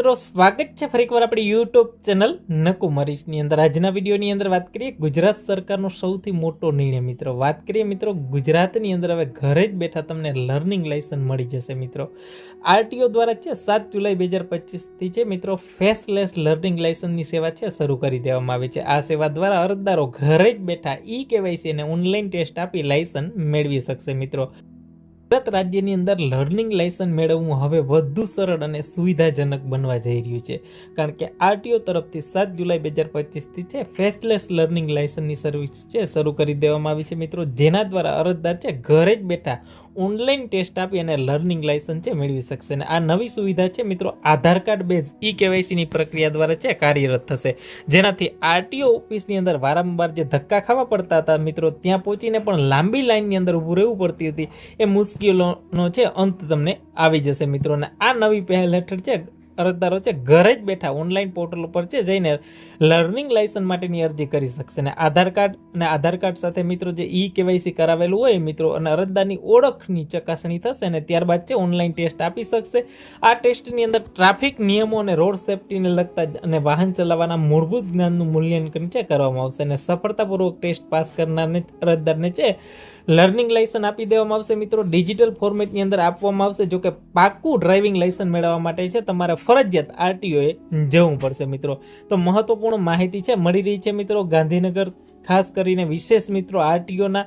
મિત્રો, સ્વાગત છે ફરીકવાર આપણી યુટ્યુબ ચેનલ નકુ મરીશની અંદર. આજના વિડીયોની અંદર વાત કરીએ ગુજરાત સરકારનો સૌથી મોટો નિર્ણય. મિત્રો, વાત કરીએ મિત્રો, ગુજરાતની અંદર હવે ઘરે જ બેઠા તમને લર્નિંગ લાયસન્સ મળી જશે, મિત્રો. આરટીઓ દ્વારા છે, સાત જુલાઈ બે હજાર પચીસથી છે, મિત્રો, ફેસલેસ લર્નિંગ લાયસન્સની સેવા છે, શરૂ કરી દેવામાં આવે છે. આ સેવા દ્વારા અરજદારો ઘરે જ બેઠા ઈ કેવાયસી અને ઓનલાઈન ટેસ્ટ આપી લાયસન્સ મેળવી શકશે, મિત્રો. ગુજરાત રાજ્યની અંદર લર્નિંગ લાયસન્સ મેળવવું હવે વધુ સરળ અને સુવિધાજનક બનવા જઈ રહ્યું છે. કારણ કે આરટીઓ તરફથી સાત જુલાઈ બે હજાર પચીસથી છે ફેસલેસ લર્નિંગ લાયસન્સની સર્વિસ છે, શરૂ કરી દેવામાં આવી છે મિત્રો. જેના દ્વારા અરજદાર છે, ઘરે જ બેઠા ઓનલાઈન ટેસ્ટ આપી અને લર્નિંગ લાયસન્સ છે મેળવી શકશે. અને આ નવી સુવિધા છે મિત્રો, આધાર કાર્ડ બેઝ ઈ કેવાયસીની પ્રક્રિયા દ્વારા છે કાર્યરત થશે. જેનાથી આરટીઓ ઓફિસની અંદર વારંવાર જે ધક્કા ખાવા પડતા હતા મિત્રો, ત્યાં પહોંચીને પણ લાંબી લાઇનની અંદર ઊભું રહેવું પડતી હતી. એ મુશ્કેલીનો છે, અંત તમને આવી જશે મિત્રો. અને આ નવી પહેલ હેઠળ છે અરજદારો છે, ઘરે જ બેઠા ઓનલાઈન પોર્ટલ ઉપર છે, જઈને લર્નિંગ લાયસન્સ માટેની અરજી કરી શકશે. અને આધાર કાર્ડ અને આધાર કાર્ડ સાથે મિત્રો જે ઈ કેવાયસી કરાવેલું હોય મિત્રો અને અરજદારની ઓળખની ચકાસણી થશે અને ત્યારબાદ છે ઓનલાઈન ટેસ્ટ આપી શકશે. આ ટેસ્ટની અંદર ટ્રાફિક નિયમો અને રોડ સેફટીને લગતા અને વાહન ચલાવવાના મૂળભૂત જ્ઞાનનું મૂલ્યાંકન છે, કરવામાં આવશે. અને સફળતાપૂર્વક ટેસ્ટ પાસ કરનારને અરજદારને છે લર્નિંગ લાયસન્સ આપી દેવામાં આવશે મિત્રો. ડિજિટલ ફોર્મેટની અંદર આપવામાં આવશે જો કે પાક્કું ડ્રાઇવિંગ લાયસન્સ મેળવવા માટે છે. તમારે ફરજિયાત આરટીઓએ જવું પડશે મિત્રો. તો મહત્વપૂર્ણ માહિતી છે, મળી રહી છે મિત્રો ગાંધીનગર. ખાસ કરીને વિશેષ મિત્રો આરટીઓના